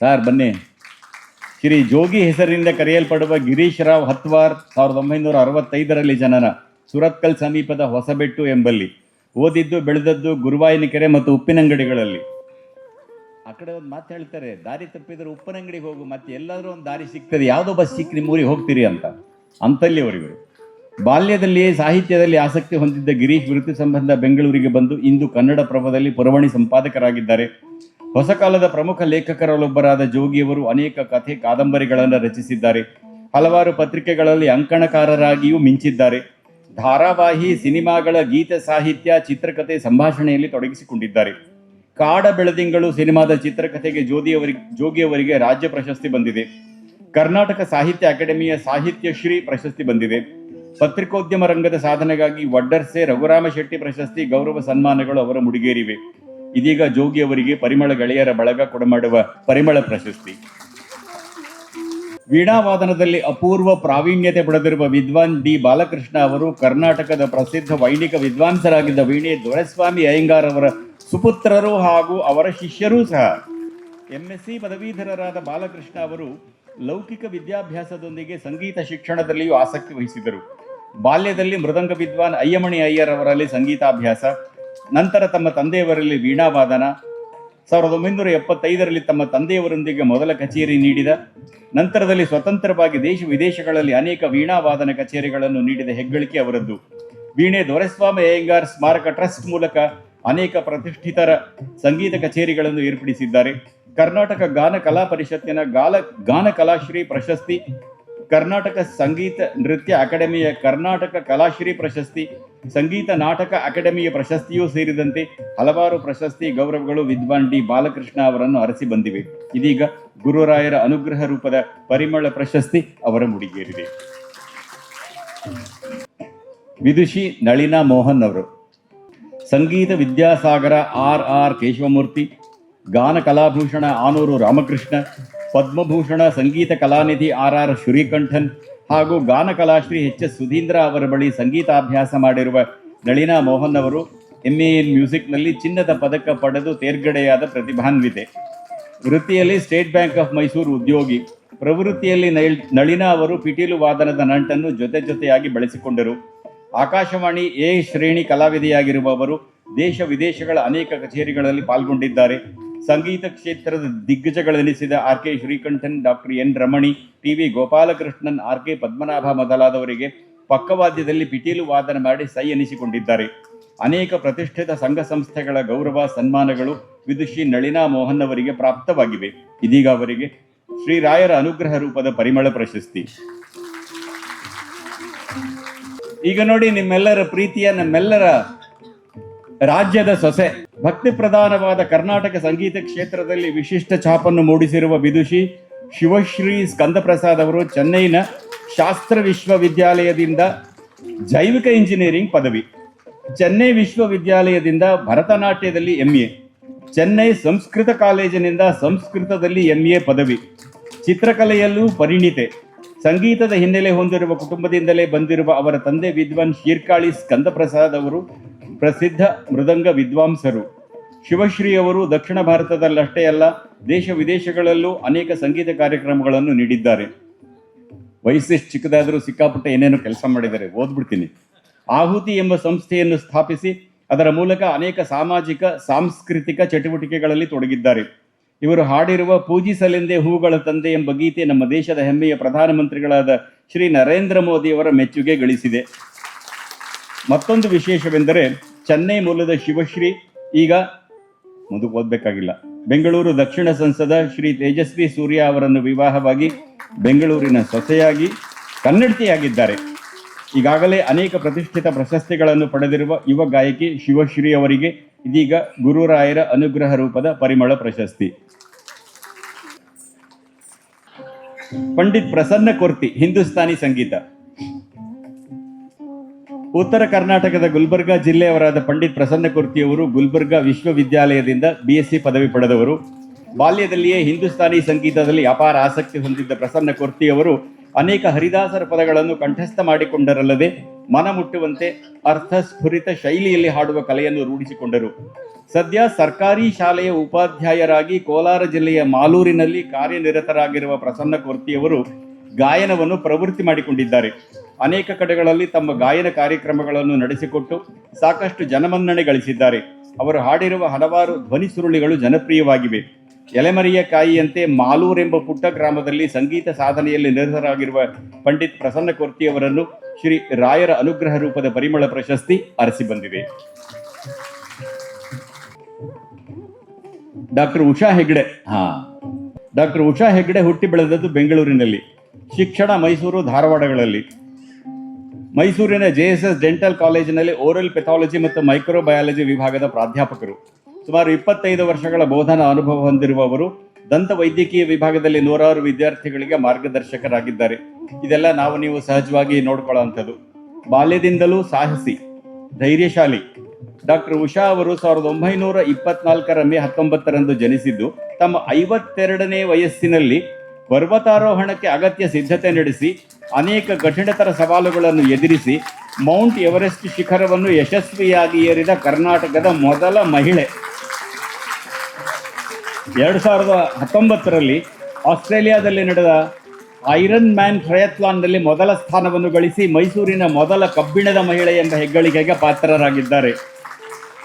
ಸರ್, ಬನ್ನಿ. ಶ್ರೀ ಜೋಗಿ ಹೆಸರಿನಿಂದ ಕರೆಯಲ್ಪಡುವ ಗಿರೀಶ್ ರಾವ್ ಹತ್ವಾರ್ ಸಾವಿರದ ಒಂಬೈನೂರ ಅರವತ್ತೈದರಲ್ಲಿ ಜನನ ಸುರತ್ಕಲ್ ಸಮೀಪದ ಹೊಸಬೆಟ್ಟು ಎಂಬಲ್ಲಿ. ಓದಿದ್ದು, ಬೆಳೆದದ್ದು ಗುರುವಾಯಿನಕೆರೆ ಮತ್ತು ಉಪ್ಪಿನಂಗಡಿಗಳಲ್ಲಿ. ಆ ಕಡೆ ಒಂದು ಮಾತು ಹೇಳ್ತಾರೆ, ದಾರಿ ತಪ್ಪಿದ್ರೆ ಉಪ್ಪಿನಂಗಡಿಗೆ ಹೋಗು, ಮತ್ತೆ ಎಲ್ಲಾದರೂ ಒಂದು ದಾರಿ ಸಿಗ್ತದೆ, ಯಾವುದೋ ಬಸ್ ಸಿಕ್ಕಿ ನಿಮ್ಮ ಊರಿಗೆ ಹೋಗ್ತೀರಿ ಅಂತ. ಅಂತಲ್ಲಿ ಅವರಿಗೆ ಬಾಲ್ಯದಲ್ಲಿಯೇ ಸಾಹಿತ್ಯದಲ್ಲಿ ಆಸಕ್ತಿ ಹೊಂದಿದ್ದ ಗಿರೀಶ್ ವೃತ್ತಿ ಸಂಬಂಧ ಬೆಂಗಳೂರಿಗೆ ಬಂದು ಇಂದು ಕನ್ನಡ ಪ್ರಭದಲ್ಲಿ ಪುರವಣಿ ಸಂಪಾದಕರಾಗಿದ್ದಾರೆ. ಹೊಸ ಕಾಲದ ಪ್ರಮುಖ ಲೇಖಕರಲ್ಲೊಬ್ಬರಾದ ಜೋಗಿಯವರು ಅನೇಕ ಕಥೆ ಕಾದಂಬರಿಗಳನ್ನು ರಚಿಸಿದ್ದಾರೆ. ಹಲವಾರು ಪತ್ರಿಕೆಗಳಲ್ಲಿ ಅಂಕಣಕಾರರಾಗಿಯೂ ಮಿಂಚಿದ್ದಾರೆ. ಧಾರಾವಾಹಿ, ಸಿನಿಮಾಗಳ ಗೀತ ಸಾಹಿತ್ಯ ಚಿತ್ರಕಥೆ ಸಂಭಾಷಣೆಯಲ್ಲಿ ತೊಡಗಿಸಿಕೊಂಡಿದ್ದಾರೆ. ಕಾಡ ಬೆಳದಿಂಗಳು ಸಿನಿಮಾದ ಚಿತ್ರಕಥೆಗೆ ಜೋದಿಯವರಿಗೆ ಜೋಗಿಯವರಿಗೆ ರಾಜ್ಯ ಪ್ರಶಸ್ತಿ ಬಂದಿದೆ. ಕರ್ನಾಟಕ ಸಾಹಿತ್ಯ ಅಕಾಡೆಮಿಯ ಸಾಹಿತ್ಯ ಶ್ರೀ ಪ್ರಶಸ್ತಿ ಬಂದಿದೆ. ಪತ್ರಿಕೋದ್ಯಮ ರಂಗದ ಸಾಧನೆಗಾಗಿ ವಡ್ಡರ್ಸೆ, ರಘುರಾಮ ಶೆಟ್ಟಿ ಪ್ರಶಸ್ತಿ ಗೌರವ ಸನ್ಮಾನಗಳು ಅವರ ಮುಡಿಗೇರಿವೆ. ಇದೀಗ ಜೋಗಿ ಅವರಿಗೆ ಪರಿಮಳ ಗೆಳೆಯರ ಬಳಗ ಕೊಡಮಾಡುವ ಪರಿಮಳ ಪ್ರಶಸ್ತಿ. ವೀಣಾವಾದನದಲ್ಲಿ ಅಪೂರ್ವ ಪ್ರಾವೀಣ್ಯತೆ ಪಡೆದಿರುವ ವಿದ್ವಾನ್ ಡಿ. ಬಾಲಕೃಷ್ಣ ಅವರು ಕರ್ನಾಟಕದ ಪ್ರಸಿದ್ಧ ವೈಣಿಕ ವಿದ್ವಾಂಸರಾಗಿದ್ದ ವೀಣೆ ದೊರೆಸ್ವಾಮಿ ಅಯ್ಯಂಗಾರ್ ಅವರ ಸುಪುತ್ರರು ಹಾಗೂ ಅವರ ಶಿಷ್ಯರೂ ಸಹ. ಎಂಎಸ್ಸಿ ಪದವೀಧರರಾದ ಬಾಲಕೃಷ್ಣ ಅವರು ಲೌಕಿಕ ವಿದ್ಯಾಭ್ಯಾಸದೊಂದಿಗೆ ಸಂಗೀತ ಶಿಕ್ಷಣದಲ್ಲಿಯೂ ಆಸಕ್ತಿ ವಹಿಸಿದರು ಬಾಲ್ಯದಲ್ಲಿ ಮೃದಂಗ ವಿದ್ವಾನ್ ಅಯ್ಯಮಣಿ ಅಯ್ಯರ್ ಅವರಲ್ಲಿ ಸಂಗೀತಾಭ್ಯಾಸ ನಂತರ ತಮ್ಮ ತಂದೆಯವರಲ್ಲಿ ವೀಣಾವಾದನ. ಸಾವಿರದ ಒಂಬೈನೂರ ಎಪ್ಪತ್ತೈದರಲ್ಲಿ ತಮ್ಮ ತಂದೆಯವರೊಂದಿಗೆ ಮೊದಲ ಕಚೇರಿ ನೀಡಿದ. ನಂತರದಲ್ಲಿ ಸ್ವತಂತ್ರವಾಗಿ ದೇಶ ವಿದೇಶಗಳಲ್ಲಿ ಅನೇಕ ವೀಣಾವಾದನ ಕಚೇರಿಗಳನ್ನು ನೀಡಿದ ಹೆಗ್ಗಳಿಕೆ ಅವರದ್ದು. ವೀಣೆ ದೊರೆಸ್ವಾಮಿ ಅಯ್ಯಂಗಾರ್ ಸ್ಮಾರಕ ಟ್ರಸ್ಟ್ ಮೂಲಕ ಅನೇಕ ಪ್ರತಿಷ್ಠಿತರ ಸಂಗೀತ ಕಚೇರಿಗಳನ್ನು ಏರ್ಪಡಿಸಿದ್ದಾರೆ. ಕರ್ನಾಟಕ ಗಾನ ಕಲಾ ಪರಿಷತ್ತಿನ ಗಾಲ ಗಾನ ಕಲಾಶ್ರೀ ಪ್ರಶಸ್ತಿ ಕರ್ನಾಟಕ ಸಂಗೀತ ನೃತ್ಯ ಅಕಾಡೆಮಿಯ ಕರ್ನಾಟಕ ಕಲಾಶ್ರೀ ಪ್ರಶಸ್ತಿ, ಸಂಗೀತ ನಾಟಕ ಅಕಾಡೆಮಿಯ ಪ್ರಶಸ್ತಿಯೂ ಸೇರಿದಂತೆ ಹಲವಾರು ಪ್ರಶಸ್ತಿ ಗೌರವಗಳು ವಿದ್ವಾನ್ ಡಿ. ಬಾಲಕೃಷ್ಣ ಅವರನ್ನು ಅರಸಿ ಬಂದಿವೆ. ಇದೀಗ ಗುರುರಾಯರ ಅನುಗ್ರಹ ರೂಪದ ಪರಿಮಳ ಪ್ರಶಸ್ತಿ ಅವರ ಮುಡಿಗೇರಿದೆ. ವಿದುಷಿ ನಳಿನಾ ಮೋಹನ್ ಅವರು. Sangeetha Vidyasagara R R Keshavamurthy, Gana Kalabhushana Anoor Ramakrishna Padmabhushan, Sangeetha Kalanidhi R R Srikantan ಹಾಗೂ ಗಾನ ಕಲಾಶ್ರೀ ಎಚ್ ಎಸ್ ಸುಧೀಂದ್ರ ಅವರ ಬಳಿ ಸಂಗೀತಾಭ್ಯಾಸ ಮಾಡಿರುವ ನಳಿನಾ ಮೋಹನ್ ಅವರು ಎಂ ಎ ಇನ್ ಮ್ಯೂಸಿಕ್ನಲ್ಲಿ ಚಿನ್ನದ ಪದಕ ಪಡೆದು ತೇರ್ಗಡೆಯಾದ ಪ್ರತಿಭಾನ್ವಿತೆ. ವೃತ್ತಿಯಲ್ಲಿ ಸ್ಟೇಟ್ ಬ್ಯಾಂಕ್ ಆಫ್ ಮೈಸೂರು ಉದ್ಯೋಗಿ. ಪ್ರವೃತ್ತಿಯಲ್ಲಿ ನಳಿನಾ ಅವರು ಪಿಟೀಲು ವಾದನದ ನಂಟನ್ನು ಜೊತೆ ಜೊತೆಯಾಗಿ ಬೆಳೆಸಿಕೊಂಡರು. ಆಕಾಶವಾಣಿ ಎ ಶ್ರೇಣಿ ಕಲಾವಿದೆಯಾಗಿರುವವರು ದೇಶ ವಿದೇಶಗಳ ಅನೇಕ ಕಚೇರಿಗಳಲ್ಲಿ ಪಾಲ್ಗೊಂಡಿದ್ದಾರೆ. ಸಂಗೀತ ಕ್ಷೇತ್ರದ ದಿಗ್ಗಜಗಳೆನಿಸಿದ R K Srikantan, doctor N Ramani T V Gopalakrishnan R K Padmanabha ಮೊದಲಾದವರಿಗೆ ಪಕ್ಕವಾದ್ಯದಲ್ಲಿ ಪಿಟೀಲು ವಾದನ ಮಾಡಿ ಸೈ ಎನಿಸಿಕೊಂಡಿದ್ದಾರೆ. ಅನೇಕ ಪ್ರತಿಷ್ಠಿತ ಸಂಘ ಸಂಸ್ಥೆಗಳ ಗೌರವ, ಸನ್ಮಾನಗಳು ವಿದುಷಿ ನಳಿನಾ ಮೋಹನ್ ಅವರಿಗೆ ಪ್ರಾಪ್ತವಾಗಿವೆ. ಇದೀಗ ಅವರಿಗೆ ಶ್ರೀರಾಯರ ಅನುಗ್ರಹ ರೂಪದ ಪರಿಮಳ ಪ್ರಶಸ್ತಿ. ಈಗ ನೋಡಿ ನಿಮ್ಮೆಲ್ಲರ ಪ್ರೀತಿಯ ನಮ್ಮೆಲ್ಲರ ರಾಜ್ಯದ ಸೊಸೆ. ಭಕ್ತಿ ಪ್ರಧಾನವಾದ ಕರ್ನಾಟಕ ಸಂಗೀತ ಕ್ಷೇತ್ರದಲ್ಲಿ ವಿಶಿಷ್ಟ ಛಾಪನ್ನು ಮೂಡಿಸಿರುವ ವಿದುಷಿ ಶಿವಶ್ರೀ ಸ್ಕಂದಪ್ರಸಾದ್ ಅವರು ಚೆನ್ನೈನ ಶಾಸ್ತ್ರ ವಿಶ್ವವಿದ್ಯಾಲಯದಿಂದ ಜೈವಿಕ ಇಂಜಿನಿಯರಿಂಗ್ ಪದವಿ, ಚೆನ್ನೈ ವಿಶ್ವವಿದ್ಯಾಲಯದಿಂದ ಭರತನಾಟ್ಯದಲ್ಲಿ ಎಂಎ ಚೆನ್ನೈ ಸಂಸ್ಕೃತ ಕಾಲೇಜಿನಿಂದ ಸಂಸ್ಕೃತದಲ್ಲಿ ಎಂಎ ಪದವಿ, ಚಿತ್ರಕಲೆಯಲ್ಲೂ ಪರಿಣಿತೆ. ಸಂಗೀತದ ಹಿನ್ನೆಲೆ ಹೊಂದಿರುವ ಕುಟುಂಬದಿಂದಲೇ ಬಂದಿರುವ ಅವರ ತಂದೆ ವಿದ್ವಾನ್ ಶೀರ್ಕಾಳಿ ಸ್ಕಂದಪ್ರಸಾದ್ ಅವರು ಪ್ರಸಿದ್ಧ ಮೃದಂಗ ವಿದ್ವಾಂಸರು. ಶಿವಶ್ರೀ ಅವರು ದಕ್ಷಿಣ ಭಾರತದಲ್ಲಷ್ಟೇ ಅಲ್ಲ, ದೇಶ ವಿದೇಶಗಳಲ್ಲೂ ಅನೇಕ ಸಂಗೀತ ಕಾರ್ಯಕ್ರಮಗಳನ್ನು ನೀಡಿದ್ದಾರೆ. ವಯಸ್ಸೆಷ್ಟು ಚಿಕ್ಕದಾದರೂ ಸಿಕ್ಕಾಪಟ್ಟೆ ಏನೇನೋ ಕೆಲಸ ಮಾಡಿದ್ದಾರೆ, ಓದ್ಬಿಡ್ತೀನಿ. ಆಹುತಿ ಎಂಬ ಸಂಸ್ಥೆಯನ್ನು ಸ್ಥಾಪಿಸಿ ಅದರ ಮೂಲಕ ಅನೇಕ ಸಾಮಾಜಿಕ, ಸಾಂಸ್ಕೃತಿಕ ಚಟುವಟಿಕೆಗಳಲ್ಲಿ ತೊಡಗಿದ್ದಾರೆ. ಇವರು ಹಾಡಿರುವ ಪೂಜಿಸಲೆಂದೇ ಹೂಗಳ ತಂದೆ ಎಂಬ ಗೀತೆ ನಮ್ಮ ದೇಶದ ಹೆಮ್ಮೆಯ ಪ್ರಧಾನಮಂತ್ರಿಗಳಾದ ಶ್ರೀ ನರೇಂದ್ರ ಮೋದಿಯವರ ಮೆಚ್ಚುಗೆ ಗಳಿಸಿದೆ. ಮತ್ತೊಂದು ವಿಶೇಷವೆಂದರೆ ಚೆನ್ನೈ ಮೂಲದ ಶಿವಶ್ರೀ ಈಗ ಮುಂದಕ್ಕೆ ಓದಬೇಕಾಗಿಲ್ಲ. ಬೆಂಗಳೂರು ದಕ್ಷಿಣ ಸಂಸದ ಶ್ರೀ ತೇಜಸ್ವಿ ಸೂರ್ಯ ಅವರನ್ನು ವಿವಾಹವಾಗಿ ಬೆಂಗಳೂರಿನ ಸೊಸೆಯಾಗಿ ಕನ್ನಡತಿಯಾಗಿದ್ದಾರೆ. ಈಗಾಗಲೇ ಅನೇಕ ಪ್ರತಿಷ್ಠಿತ ಪ್ರಶಸ್ತಿಗಳನ್ನು ಪಡೆದಿರುವ ಯುವ ಗಾಯಕಿ ಶಿವಶ್ರೀ ಅವರಿಗೆ ಇದೀಗ ಗುರುರಾಯರ ಅನುಗ್ರಹ ರೂಪದ ಪರಿಮಳ ಪ್ರಶಸ್ತಿ. ಪಂಡಿತ್ ಪ್ರಸನ್ನ ಕೊರ್ತಿ, ಹಿಂದೂಸ್ತಾನಿ ಸಂಗೀತ. ಉತ್ತರ ಕರ್ನಾಟಕದ ಗುಲ್ಬರ್ಗಾ ಜಿಲ್ಲೆಯವರಾದ ಪಂಡಿತ್ ಪ್ರಸನ್ನ ಕುರ್ತಿಯವರು ಗುಲ್ಬರ್ಗಾ ವಿಶ್ವವಿದ್ಯಾಲಯದಿಂದ ಬಿಎಸ್ಸಿ ಪದವಿ ಪಡೆದವರು. ಬಾಲ್ಯದಲ್ಲಿಯೇ ಹಿಂದೂಸ್ತಾನಿ ಸಂಗೀತದಲ್ಲಿ ಅಪಾರ ಆಸಕ್ತಿ ಹೊಂದಿದ್ದ ಪ್ರಸನ್ನ ಕುರ್ತಿಯವರು ಅನೇಕ ಹರಿದಾಸರ ಪದಗಳನ್ನು ಕಂಠಸ್ಥ ಮಾಡಿಕೊಂಡರಲ್ಲದೆ ಮನ ಮುಟ್ಟುವಂತೆ ಅರ್ಥಸ್ಫುರಿತ ಶೈಲಿಯಲ್ಲಿ ಹಾಡುವ ಕಲೆಯನ್ನು ರೂಢಿಸಿಕೊಂಡರು. ಸದ್ಯ ಸರ್ಕಾರಿ ಶಾಲೆಯ ಉಪಾಧ್ಯಾಯರಾಗಿ ಕೋಲಾರ ಜಿಲ್ಲೆಯ ಮಾಲೂರಿನಲ್ಲಿ ಕಾರ್ಯನಿರತರಾಗಿರುವ ಪ್ರಸನ್ನ ಕುರ್ತಿಯವರು ಗಾಯನವನ್ನು ಪ್ರವೃತ್ತಿ ಮಾಡಿಕೊಂಡಿದ್ದಾರೆ. ಅನೇಕ ಕಡೆಗಳಲ್ಲಿ ತಮ್ಮ ಗಾಯನ ಕಾರ್ಯಕ್ರಮಗಳನ್ನು ನಡೆಸಿಕೊಟ್ಟು ಸಾಕಷ್ಟು ಜನಮನ್ನಣೆ ಗಳಿಸಿದ್ದಾರೆ. ಅವರು ಹಾಡಿರುವ ಹಲವಾರು ಧ್ವನಿ ಸುರುಳಿಗಳು ಜನಪ್ರಿಯವಾಗಿವೆ. ಎಲೆಮರಿಯ ಕಾಯಿಯಂತೆ ಮಾಲೂರೆಂಬ ಪುಟ್ಟ ಗ್ರಾಮದಲ್ಲಿ ಸಂಗೀತ ಸಾಧನೆಯಲ್ಲಿ ನಿರತರಾಗಿರುವ ಪಂಡಿತ್ ಪ್ರಸನ್ನ ಕೊರ್ತಿಯವರನ್ನು ಶ್ರೀ ರಾಯರ ಅನುಗ್ರಹ ರೂಪದ ಪರಿಮಳ ಪ್ರಶಸ್ತಿ ಅರಸಿ ಬಂದಿದೆ. ಡಾಕ್ಟರ್ ಉಷಾ ಹೆಗ್ಡೆ, ಹಾ. ಡಾಕ್ಟರ್ ಉಷಾ ಹೆಗ್ಡೆ ಹುಟ್ಟಿ ಬೆಳೆದದ್ದು ಬೆಂಗಳೂರಿನಲ್ಲಿ. ಶಿಕ್ಷಣ ಮೈಸೂರು ಧಾರವಾಡಗಳಲ್ಲಿ. ಮೈಸೂರಿನ ಜೆ ಎಸ್ ಎಸ್ ಡೆಂಟಲ್ ಕಾಲೇಜಿನಲ್ಲಿ ಓರಲ್ ಪೆಥಾಲಜಿ ಮತ್ತು ಮೈಕ್ರೋಬಯಾಲಜಿ ವಿಭಾಗದ ಪ್ರಾಧ್ಯಾಪಕರು. ಸುಮಾರು ಇಪ್ಪತ್ತೈದು ವರ್ಷಗಳ ಬೋಧನಾ ಅನುಭವ ಹೊಂದಿರುವವರು ದಂತ ವೈದ್ಯಕೀಯ ವಿಭಾಗದಲ್ಲಿ ನೂರಾರು ವಿದ್ಯಾರ್ಥಿಗಳಿಗೆ ಮಾರ್ಗದರ್ಶಕರಾಗಿದ್ದಾರೆ. ಇದೆಲ್ಲ ನಾವು ನೀವು ಸಹಜವಾಗಿ ನೋಡ್ಕೊಳ್ಳುವಂಥದ್ದು. ಬಾಲ್ಯದಿಂದಲೂ ಸಾಹಸಿ, ಧೈರ್ಯಶಾಲಿ. ಡಾಕ್ಟರ್ ಉಷಾ ಅವರು ಸಾವಿರದ ಒಂಬೈನೂರ ಇಪ್ಪತ್ನಾಲ್ಕರ ಮೇ ಹತ್ತೊಂಬತ್ತರಂದು ಜನಿಸಿದ್ದು, ತಮ್ಮ ಐವತ್ತೆರಡನೇ ವಯಸ್ಸಿನಲ್ಲಿ ಪರ್ವತಾರೋಹಣಕ್ಕೆ ಅಗತ್ಯ ಸಿದ್ಧತೆ ನಡೆಸಿ, ಅನೇಕ ಕಠಿಣತರ ಸವಾಲುಗಳನ್ನು ಎದುರಿಸಿ, ಮೌಂಟ್ ಎವರೆಸ್ಟ್ ಶಿಖರವನ್ನು ಯಶಸ್ವಿಯಾಗಿ ಏರಿದ ಕರ್ನಾಟಕದ ಮೊದಲ ಮಹಿಳೆ. ಎರಡು ಸಾವಿರದ ಹತ್ತೊಂಬತ್ತರಲ್ಲಿ ಆಸ್ಟ್ರೇಲಿಯಾದಲ್ಲಿ ನಡೆದ ಐರನ್ ಮ್ಯಾನ್ ಟ್ರಯತ್ಲಾನ್ನಲ್ಲಿ ಮೊದಲ ಸ್ಥಾನವನ್ನು ಗಳಿಸಿ ಮೈಸೂರಿನ ಮೊದಲ ಕಬ್ಬಿಣದ ಮಹಿಳೆ ಎಂಬ ಹೆಗ್ಗಳಿಕೆಗೆ ಪಾತ್ರರಾಗಿದ್ದಾರೆ.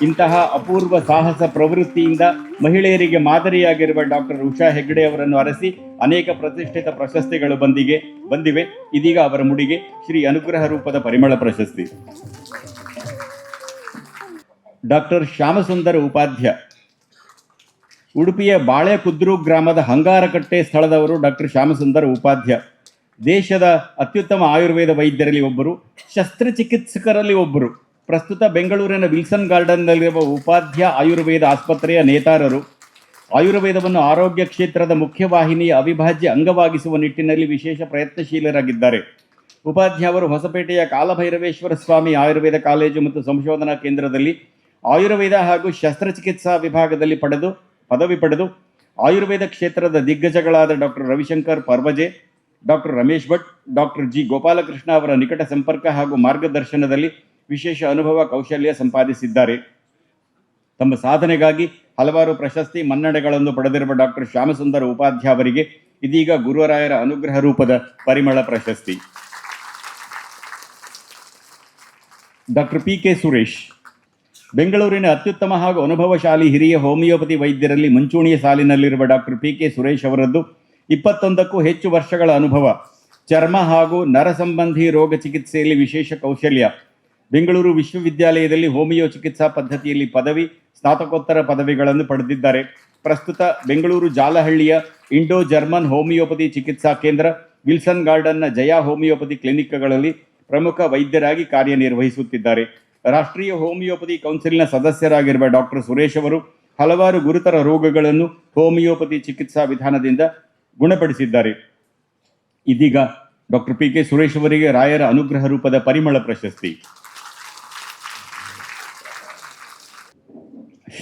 ಇಂತಹ ಅಪೂರ್ವ ಸಾಹಸ ಪ್ರವೃತ್ತಿಯಿಂದ ಮಹಿಳೆಯರಿಗೆ ಮಾದರಿಯಾಗಿರುವ ಡಾಕ್ಟರ್ ಉಷಾ ಹೆಗ್ಡೆ ಅವರನ್ನು ಅರಸಿ ಅನೇಕ ಪ್ರತಿಷ್ಠಿತ ಪ್ರಶಸ್ತಿಗಳು ಬಂದಿಗೆ ಬಂದಿವೆ. ಇದೀಗ ಅವರ ಮುಡಿಗೆ ಶ್ರೀ ಅನುಗ್ರಹ ರೂಪದ ಪರಿಮಳ ಪ್ರಶಸ್ತಿ. ಡಾಕ್ಟರ್ ಶ್ಯಾಮಸುಂದರ ಉಪಾಧ್ಯ. ಉಡುಪಿಯ ಬಾಳೆಕುದ್ರು ಗ್ರಾಮದ ಹಂಗಾರಕಟ್ಟೆ ಸ್ಥಳದವರು ಡಾಕ್ಟರ್ ಶ್ಯಾಮಸುಂದರ ಉಪಾಧ್ಯ. ದೇಶದ ಅತ್ಯುತ್ತಮ ಆಯುರ್ವೇದ ವೈದ್ಯರಲ್ಲಿ ಒಬ್ಬರು, ಶಸ್ತ್ರಚಿಕಿತ್ಸಕರಲ್ಲಿ ಒಬ್ಬರು. ಪ್ರಸ್ತುತ ಬೆಂಗಳೂರಿನ ವಿಲ್ಸನ್ ಗಾರ್ಡನ್ನಲ್ಲಿರುವ ಉಪಾಧ್ಯ ಆಯುರ್ವೇದ ಆಸ್ಪತ್ರೆಯ ನೇತಾರರು, ಆಯುರ್ವೇದವನ್ನು ಆರೋಗ್ಯ ಕ್ಷೇತ್ರದ ಮುಖ್ಯವಾಹಿನಿಯ ಅವಿಭಾಜ್ಯ ಅಂಗವಾಗಿಸುವ ನಿಟ್ಟಿನಲ್ಲಿ ವಿಶೇಷ ಪ್ರಯತ್ನಶೀಲರಾಗಿದ್ದಾರೆ. ಉಪಾಧ್ಯ ಅವರು ಹೊಸಪೇಟೆಯ ಕಾಲಭೈರವೇಶ್ವರ ಸ್ವಾಮಿ ಆಯುರ್ವೇದ ಕಾಲೇಜು ಮತ್ತು ಸಂಶೋಧನಾ ಕೇಂದ್ರದಲ್ಲಿ ಆಯುರ್ವೇದ ಹಾಗೂ ಶಸ್ತ್ರಚಿಕಿತ್ಸಾ ವಿಭಾಗದಲ್ಲಿ ಪಡೆದು, ಪದವಿ ಪಡೆದು ಆಯುರ್ವೇದ ಕ್ಷೇತ್ರದ ದಿಗ್ಗಜಗಳಾದ doctor Ravishankar Parvaje doctor Ramesh Bhat doctor G. Gopalakrishna ಅವರ ನಿಕಟ ಸಂಪರ್ಕ ಹಾಗೂ ಮಾರ್ಗದರ್ಶನದಲ್ಲಿ ವಿಶೇಷ ಅನುಭವ ಕೌಶಲ್ಯ ಸಂಪಾದಿಸಿದ್ದಾರೆ. ತಮ್ಮ ಸಾಧನೆಗಾಗಿ ಹಲವಾರು ಪ್ರಶಸ್ತಿ ಮನ್ನಣೆಗಳನ್ನು ಪಡೆದಿರುವ ಡಾಕ್ಟರ್ ಶ್ಯಾಮಸುಂದರ ಉಪಾಧ್ಯಾಯ ಅವರಿಗೆ ಇದೀಗ ಗುರುವರಾಯರ ಅನುಗ್ರಹ ರೂಪದ ಪರಿಮಳ ಪ್ರಶಸ್ತಿ. ಡಾಕ್ಟರ್ ಪಿ ಕೆ ಸುರೇಶ್, ಬೆಂಗಳೂರಿನ ಅತ್ಯುತ್ತಮ ಹಾಗೂ ಅನುಭವಶಾಲಿ ಹಿರಿಯ ಹೋಮಿಯೋಪತಿ ವೈದ್ಯರಲ್ಲಿ ಮುಂಚೂಣಿಯ ಸಾಲಿನಲ್ಲಿರುವ ಡಾಕ್ಟರ್ ಪಿ ಕೆ ಸುರೇಶ್ ಅವರದ್ದು ಇಪ್ಪತ್ತೊಂದಕ್ಕೂ ಹೆಚ್ಚು ವರ್ಷಗಳ ಅನುಭವ. ಚರ್ಮ ಹಾಗೂ ನರ ಸಂಬಂಧಿ ರೋಗ ಚಿಕಿತ್ಸೆಯಲ್ಲಿ ವಿಶೇಷ ಕೌಶಲ್ಯ. ಬೆಂಗಳೂರು ವಿಶ್ವವಿದ್ಯಾಲಯದಲ್ಲಿ ಹೋಮಿಯೋ ಚಿಕಿತ್ಸಾ ಪದ್ಧತಿಯಲ್ಲಿ ಪದವಿ, ಸ್ನಾತಕೋತ್ತರ ಪದವಿಗಳನ್ನು ಪಡೆದಿದ್ದಾರೆ. ಪ್ರಸ್ತುತ ಬೆಂಗಳೂರು ಜಾಲಹಳ್ಳಿಯ ಇಂಡೋ ಜರ್ಮನ್ ಹೋಮಿಯೋಪತಿ ಚಿಕಿತ್ಸಾ ಕೇಂದ್ರ, ವಿಲ್ಸನ್ ಗಾರ್ಡನ್ನ ಜಯಾ ಹೋಮಿಯೋಪತಿ ಕ್ಲಿನಿಕ್ಗಳಲ್ಲಿ ಪ್ರಮುಖ ವೈದ್ಯರಾಗಿ ಕಾರ್ಯನಿರ್ವಹಿಸುತ್ತಿದ್ದಾರೆ. ರಾಷ್ಟ್ರೀಯ ಹೋಮಿಯೋಪತಿ ಕೌನ್ಸಿಲ್ನ ಸದಸ್ಯರಾಗಿರುವ ಡಾಕ್ಟರ್ ಸುರೇಶ್ ಅವರು ಹಲವಾರು ಗುರುತರ ರೋಗಗಳನ್ನು ಹೋಮಿಯೋಪತಿ ಚಿಕಿತ್ಸಾ ವಿಧಾನದಿಂದ ಗುಣಪಡಿಸಿದ್ದಾರೆ. ಇದೀಗ ಡಾಕ್ಟರ್ ಪಿ. ಕೆ. ಸುರೇಶ್ ಅವರಿಗೆ ರಾಯರ ಅನುಗ್ರಹ ರೂಪದ ಪರಿಮಳ ಪ್ರಶಸ್ತಿ.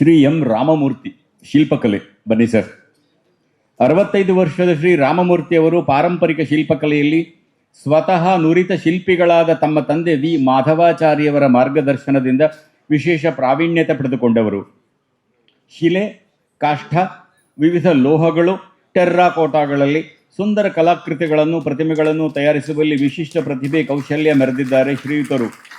ಶ್ರೀ ಎಂ ರಾಮಮೂರ್ತಿ, ಶಿಲ್ಪಕಲೆ. ಬನ್ನಿ ಸರ್. ಅರವತ್ತೈದು ವರ್ಷದ ಶ್ರೀ ರಾಮಮೂರ್ತಿ ಅವರು ಪಾರಂಪರಿಕ ಶಿಲ್ಪಕಲೆಯಲ್ಲಿ ಸ್ವತಃ ನುರಿತ ಶಿಲ್ಪಿಗಳಾದ ತಮ್ಮ ತಂದೆ ವಿ. ಮಾಧವಾಚಾರ್ಯವರ ಮಾರ್ಗದರ್ಶನದಿಂದ ವಿಶೇಷ ಪ್ರಾವೀಣ್ಯತೆ ಪಡೆದುಕೊಂಡವರು. ಶಿಲೆ, ಕಾಷ್ಠ, ವಿವಿಧ ಲೋಹಗಳು ಟೆರ್ರಾಕೋಟಾಗಳಲ್ಲಿ ಸುಂದರ ಕಲಾಕೃತಿಗಳನ್ನು, ಪ್ರತಿಮೆಗಳನ್ನು ತಯಾರಿಸುವಲ್ಲಿ ವಿಶಿಷ್ಟ ಪ್ರತಿಭೆ, ಕೌಶಲ್ಯ ಮೆರೆದಿದ್ದಾರೆ ಶ್ರೀಯುತರು.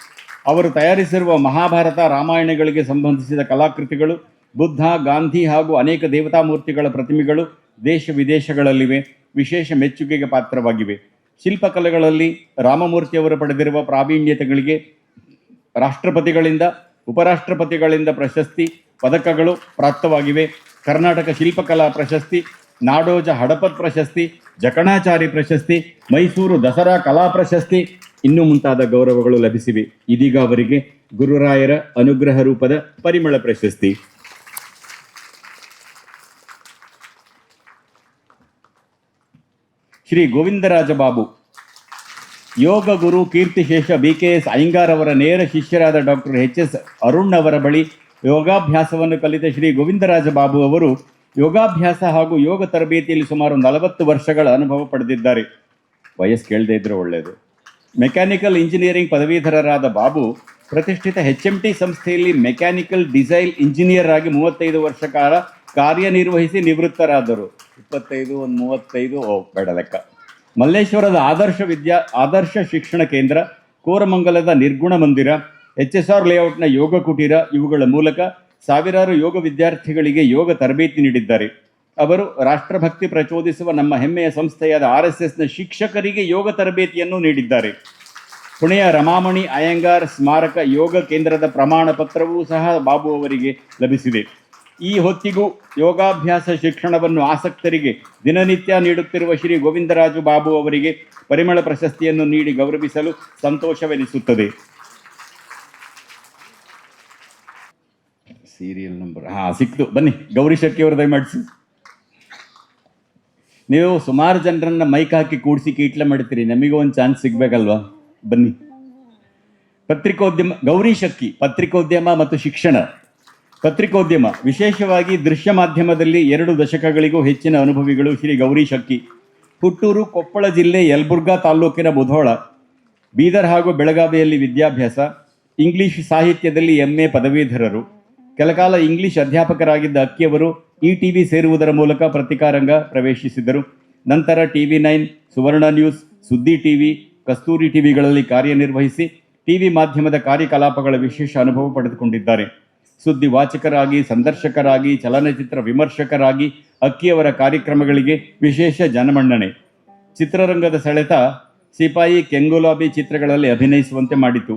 ಅವರು ತಯಾರಿಸಿರುವ ಮಹಾಭಾರತ ರಾಮಾಯಣಗಳಿಗೆ ಸಂಬಂಧಿಸಿದ ಕಲಾಕೃತಿಗಳು, ಬುದ್ಧ, ಗಾಂಧಿ ಹಾಗೂ ಅನೇಕ ದೇವತಾ ಮೂರ್ತಿಗಳ ಪ್ರತಿಮೆಗಳು ದೇಶ ವಿದೇಶಗಳಲ್ಲಿವೆ, ವಿಶೇಷ ಮೆಚ್ಚುಗೆಗೆ ಪಾತ್ರವಾಗಿವೆ. ಶಿಲ್ಪಕಲೆಗಳಲ್ಲಿ ರಾಮಮೂರ್ತಿಯವರು ಪಡೆದಿರುವ ಪ್ರಾವೀಣ್ಯತೆಗಳಿಗೆ ರಾಷ್ಟ್ರಪತಿಗಳಿಂದ, ಉಪರಾಷ್ಟ್ರಪತಿಗಳಿಂದ ಪ್ರಶಸ್ತಿ ಪದಕಗಳು ಪ್ರಾಪ್ತವಾಗಿವೆ. ಕರ್ನಾಟಕ ಶಿಲ್ಪಕಲಾ ಪ್ರಶಸ್ತಿ, ನಾಡೋಜ ಹಡಪತ್ ಪ್ರಶಸ್ತಿ, ಜಕಣಾಚಾರಿ ಪ್ರಶಸ್ತಿ, ಮೈಸೂರು ದಸರಾ ಕಲಾ ಪ್ರಶಸ್ತಿ ಇನ್ನೂ ಮುಂತಾದ ಗೌರವಗಳು ಲಭಿಸಿವೆ. ಇದೀಗ ಅವರಿಗೆ ಗುರುರಾಯರ ಅನುಗ್ರಹ ರೂಪದ ಪರಿಮಳ ಪ್ರಶಸ್ತಿ. ಶ್ರೀ ಗೋವಿಂದರಾಜ ಬಾಬು ಯೋಗ ಗುರು ಕೀರ್ತಿಶೇಷ ಬಿ ಕೆ ಎಸ್ ಅಯ್ಯಂಗಾರ್ ಅವರ ನೇರ ಶಿಷ್ಯರಾದ ಡಾಕ್ಟರ್ ಎಚ್ ಎಸ್ ಅರುಣ್ ಅವರ ಬಳಿ ಯೋಗಾಭ್ಯಾಸವನ್ನು ಕಲಿತ ಶ್ರೀ ಗೋವಿಂದರಾಜ ಬಾಬು ಅವರು ಯೋಗಾಭ್ಯಾಸ ಹಾಗೂ ಯೋಗ ತರಬೇತಿಯಲ್ಲಿ ಸುಮಾರು ನಲವತ್ತು ವರ್ಷಗಳ ಅನುಭವ ಪಡೆದಿದ್ದಾರೆ. ವಯಸ್ಸು ಕೇಳದೇ ಇದ್ರೆ ಒಳ್ಳೆಯದು ಮೆಕ್ಯಾನಿಕಲ್ ಇಂಜಿನಿಯರಿಂಗ್ ಪದವೀಧರರಾದ ಬಾಬು ಪ್ರತಿಷ್ಠಿತ ಎಚ್ ಎಂ ಟಿ ಸಂಸ್ಥೆಯಲ್ಲಿ ಮೆಕ್ಯಾನಿಕಲ್ ಡಿಸೈಲ್ ಇಂಜಿನಿಯರ್ ಆಗಿ ಮೂವತ್ತೈದು ವರ್ಷ ಕಾಲ ಕಾರ್ಯನಿರ್ವಹಿಸಿ ನಿವೃತ್ತರಾದರು. ಇಪ್ಪತ್ತೈದು, ಒಂದು ಮೂವತ್ತೈದು, ಓ, ಬೇಡ ಲೆಕ್ಕ. ಮಲ್ಲೇಶ್ವರದ ಆದರ್ಶ ವಿದ್ಯಾ, ಆದರ್ಶ ಶಿಕ್ಷಣ ಕೇಂದ್ರ, ಕೋರಮಂಗಲದ Nirguna Mandira, H S R ಲೇಔಟ್ನ ಯೋಗ ಕುಟೀರ ಇವುಗಳ ಮೂಲಕ ಸಾವಿರಾರು ಯೋಗ ವಿದ್ಯಾರ್ಥಿಗಳಿಗೆ ಯೋಗ ತರಬೇತಿ ನೀಡಿದ್ದಾರೆ. ಅವರು ರಾಷ್ಟ್ರಭಕ್ತಿ ಪ್ರಚೋದಿಸುವ ನಮ್ಮ ಹೆಮ್ಮೆಯ ಸಂಸ್ಥೆಯಾದ ಆರ್ ಎಸ್ ಎಸ್ನ ಶಿಕ್ಷಕರಿಗೆ ಯೋಗ ತರಬೇತಿಯನ್ನು ನೀಡಿದ್ದಾರೆ. ಪುಣೆಯ ರಮಾಮಣಿ ಅಯ್ಯಂಗಾರ್ ಸ್ಮಾರಕ ಯೋಗ ಕೇಂದ್ರದ ಪ್ರಮಾಣ ಪತ್ರವೂ ಸಹ ಬಾಬು ಅವರಿಗೆ ಲಭಿಸಿದೆ. ಈ ಹೊತ್ತಿಗೂ ಯೋಗಾಭ್ಯಾಸ ಶಿಕ್ಷಣವನ್ನು ಆಸಕ್ತರಿಗೆ ದಿನನಿತ್ಯ ನೀಡುತ್ತಿರುವ ಶ್ರೀ ಗೋವಿಂದರಾಜು ಬಾಬು ಅವರಿಗೆ ಪರಿಮಳ ಪ್ರಶಸ್ತಿಯನ್ನು ನೀಡಿ ಗೌರವಿಸಲು ಸಂತೋಷವೆನಿಸುತ್ತದೆ. ಸೀರಿಯಲ್ ನಂಬರ್, ಹಾ, ಸಿಕ್ತು. ಬನ್ನಿ, ಗೌರಿ ಶೆಟ್ಟಿ ಅವರು ದಯಮಾಡಿಸಿ. ನೀವು ಸುಮಾರು ಜನರನ್ನ ಮೈಕ್ ಹಾಕಿ ಕೂಡಿಸಿ ಕೀಟ್ಲೆ ಮಾಡ್ತೀರಿ ನಮಗೂ ಒಂದು ಚಾನ್ಸ್ ಸಿಗ್ಬೇಕಲ್ವಾ? ಬನ್ನಿ. ಪತ್ರಿಕೋದ್ಯಮ, ಗೌರಿ ಶಕ್ಕಿ ಪತ್ರಿಕೋದ್ಯಮ ಮತ್ತು ಶಿಕ್ಷಣ. ಪತ್ರಿಕೋದ್ಯಮ, ವಿಶೇಷವಾಗಿ ದೃಶ್ಯ ಮಾಧ್ಯಮದಲ್ಲಿ ಎರಡು ದಶಕಗಳಿಗೂ ಹೆಚ್ಚಿನ ಅನುಭವಿಗಳು ಶ್ರೀ ಗೌರಿ ಶಕ್ಕಿ ಹುಟ್ಟೂರು ಕೊಪ್ಪಳ ಜಿಲ್ಲೆ, ಯಲಬುರ್ಗಾ ತಾಲೂಕಿನ ಬುಧೋಳ. ಬೀದರ್ ಹಾಗೂ ಬೆಳಗಾವಿಯಲ್ಲಿ ವಿದ್ಯಾಭ್ಯಾಸ. ಇಂಗ್ಲಿಷ್ ಸಾಹಿತ್ಯದಲ್ಲಿ ಎಂಎ ಪದವೀಧರರು. ಕೆಲಕಾಲ ಇಂಗ್ಲಿಷ್ ಅಧ್ಯಾಪಕರಾಗಿದ್ದ ಅಕ್ಕಿಯವರು ಈ ಟಿವಿ ಸೇರುವುದರ ಮೂಲಕ ಪ್ರತಿಕಾರಂಗ ಪ್ರವೇಶಿಸಿದರು ನಂತರ TV nine, Suvarna news, Suddi TV, Kasturi ಟಿವಿಗಳಲ್ಲಿ ಕಾರ್ಯನಿರ್ವಹಿಸಿ ಟಿವಿ ಮಾಧ್ಯಮದ ಕಾರ್ಯಕಲಾಪಗಳ ವಿಶೇಷ ಅನುಭವ ಪಡೆದುಕೊಂಡಿದ್ದಾರೆ. ಸುದ್ದಿ ವಾಚಕರಾಗಿ, ಸಂದರ್ಶಕರಾಗಿ, ಚಲನಚಿತ್ರ ವಿಮರ್ಶಕರಾಗಿ ಅಕ್ಕಿಯವರ ಕಾರ್ಯಕ್ರಮಗಳಿಗೆ ವಿಶೇಷ ಜನಮನ್ನಣೆ. ಚಿತ್ರರಂಗದ ಸೆಳೆತ ಸಿಪಾಯಿ ಕೆಂಗುಲಾಬಿ ಚಿತ್ರಗಳಲ್ಲಿ ಅಭಿನಯಿಸುವಂತೆ ಮಾಡಿತು.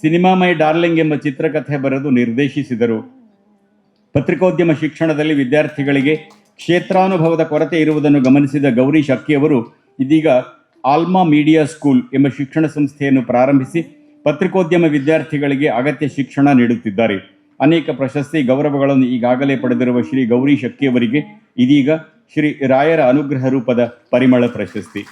ಸಿನಿಮಾ ಮೈ ಡಾರ್ಲಿಂಗ್ ಎಂಬ ಚಿತ್ರಕಥೆ ಬರೆದು ನಿರ್ದೇಶಿಸಿದರು. ಪತ್ರಿಕೋದ್ಯಮ ಶಿಕ್ಷಣದಲ್ಲಿ ವಿದ್ಯಾರ್ಥಿಗಳಿಗೆ ಕ್ಷೇತ್ರಾನುಭವದ ಕೊರತೆ ಇರುವುದನ್ನು ಗಮನಿಸಿದ ಗೌರಿ ಶಕ್ಕಿಯವರು ಇದೀಗ ಆಲ್ಮಾ ಮೀಡಿಯಾ ಸ್ಕೂಲ್ ಎಂಬ ಶಿಕ್ಷಣ ಸಂಸ್ಥೆಯನ್ನು ಪ್ರಾರಂಭಿಸಿ ಪತ್ರಿಕೋದ್ಯಮ ವಿದ್ಯಾರ್ಥಿಗಳಿಗೆ ಅಗತ್ಯ ಶಿಕ್ಷಣ ನೀಡುತ್ತಿದ್ದಾರೆ. ಅನೇಕ ಪ್ರಶಸ್ತಿ ಗೌರವಗಳನ್ನು ಈಗಾಗಲೇ ಪಡೆದಿರುವ ಶ್ರೀ ಗೌರಿ ಶಕ್ತಿಯವರಿಗೆ ಇದೀಗ ಶ್ರೀ ರಾಯರ ಅನುಗ್ರಹ ರೂಪದ ಪರಿಮಳ ಪ್ರಶಸ್ತಿ.